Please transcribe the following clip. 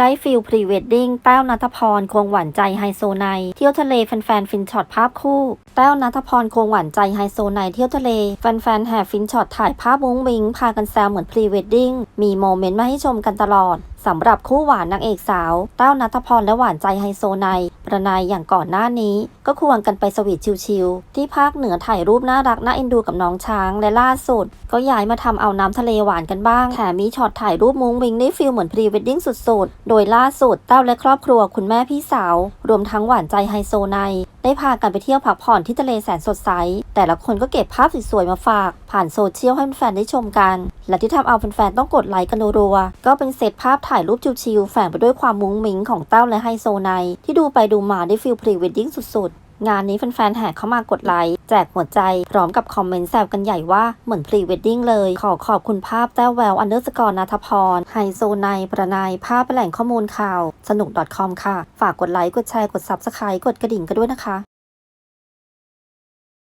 ได้ฟิลพรีเวดดิ้งแต้วนัทพรควงหวานใจไฮโซไนเที่ยวทะเลแฟนๆฟินช็อตภาพคู่แต้วนัทพรควงหวานใจไฮโซไนเที่ยวทะเลแฟนๆแห่ฟินช็อตถ่ายภาพมุ้งมิงพากันแซวเหมือนพรีเวดดิ้งมีโมเมนต์มาให้ชมกันตลอดสำหรับคู่หวานนางเอกสาวแต้วนัทพรและหวานใจไฮโซไน ประนายอย่างก่อนหน้านี้ ก็ควงกันไปสวีทชิลๆที่ภาคเหนือถ่ายรูปน่ารักน่าเอ็นดูกับน้องช้างและล่าสุด ก็ย้ายมาทำเอาน้ำทะเลหวานกันบ้าง แถมมีช็อตถ่ายรูปมุ้งวิงได้ฟิลเหมือนพรีเวดดิ้งสุดๆ โดยล่าสุดเต้าและครอบครัวคุณแม่พี่สาว รวมทั้งหวานใจไฮโซไน ได้พากันไปเที่ยวพักผ่อนที่ทะเลแสนสดใส แต่ละคนก็เก็บภาพสวยๆมาฝาก ผ่านโซเชียลให้แฟนได้ชมกัน และที่ทำเอาแฟนๆต้องกดไลค์กันรัวๆก็เป็นเซตภาพถ่ายรูปชิลๆแฝงไปด้วยความมุ้งมิ้งของเต้าและไฮโซไนที่ดูไปดูมาได้ฟิลพรีเวดดิ้งสุดๆ งานนี้แฟนๆแห่เข้ามากดไลค์ แจกหัวใจ พร้อมกับคอมเมนต์แซวกันใหญ่ว่าเหมือนพรีเวดดิ้งเลย ขอขอบคุณภาพแต้วแววอันเดอร์สกอร์นาทพร ไฮโซไนประนาย ภาพแหล่งข้อมูลข่าว สนุก .com ค่ะ ฝากกดไลค์ กดแชร์ กด s u b s c r i b ์กดกระดิ่งกันด้วยนะคะ